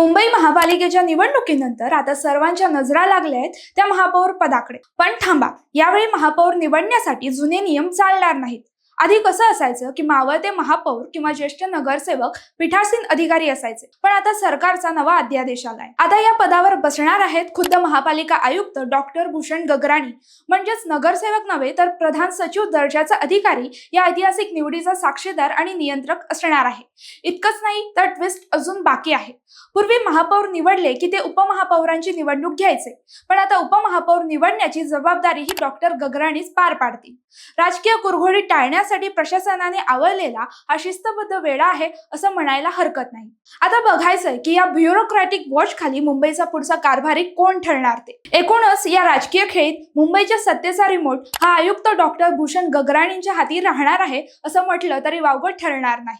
मुंबई महापालिकेच्या निवडणुकीनंतर आता सर्वांच्या नजरा लागल्या आहेत त्या महापौर पदाकडे. पण थांबा यावेळी महापौर निवडण्यासाठी जुने नियम चालणार नाहीत. आधी कसं असायचं की मावळते महापौर किंवा ज्येष्ठ नगरसेवक पीठासीन अधिकारी असायचे. पण आता सरकारचा नवा अध्यादेश आलाय. आता या पदावर बसणार आहेत खुद्द महापालिका आयुक्त डॉक्टर भूषण गगराणी. म्हणजेच नगरसेवक नव्हे तर प्रधान सचिव दर्जाचा अधिकारी या ऐतिहासिक निवडीचा साक्षीदार आणि नियंत्रक असणार आहे. इतकंच नाही तर ट्विस्ट अजून बाकी आहे. पूर्वी महापौर निवडले की ते उपमहापौरांची निवडणूक घ्यायचे. पण आता उपमहापौर निवडण्याची जबाबदारी ही डॉक्टर गगराणीच पार पाडतील. राजकीय कुरघोडी करण्यासाठी प्रशासनाने आवडलेला हा शिस्तबद्ध वेळा आहे असं म्हणायला हरकत नाही. आता बघायचंय की या ब्युरोक्रॅटिक वॉच खाली मुंबईचा पुढचा कारभारी कोण ठरणार ते? एकूणच या राजकीय खेळीत मुंबईच्या सत्तेचा रिमोट हा आयुक्त डॉक्टर भूषण गगराणींच्या हाती राहणार आहे असं म्हटलं तरी वावगं ठरणार नाही.